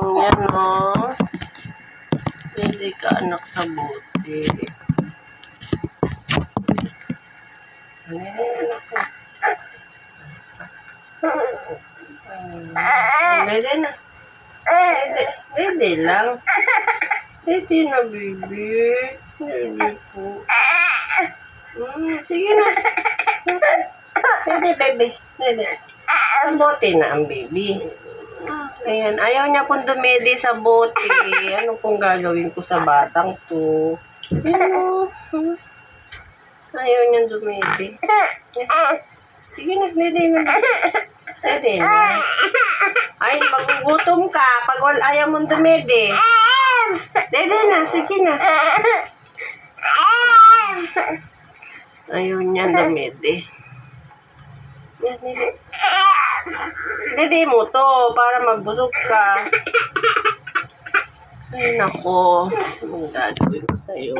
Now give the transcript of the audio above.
Yan o. Hindi ka anak sa bote. Ano yan, anak ko? Ah, Dede na. Dede. Dede lang. Dede na, baby. Dede po. Hmm, sige na. Dede, baby. Dede. Ang bote na ang baby. Ayan, ayaw niya pong dumede sa bote. Ano pong gagawin ko sa batang to? Ayan o. Hmm. Ayaw niya dumede. Sige na, dede na. Dede na. Ay, magugutom ka pag wal ayaw mong dumede. Dede na, sige na. Ayaw niya dumede. Yan, dede. Dede mo to para magbusog ka. Ay, nako. Anong gagawin ko sa'yo?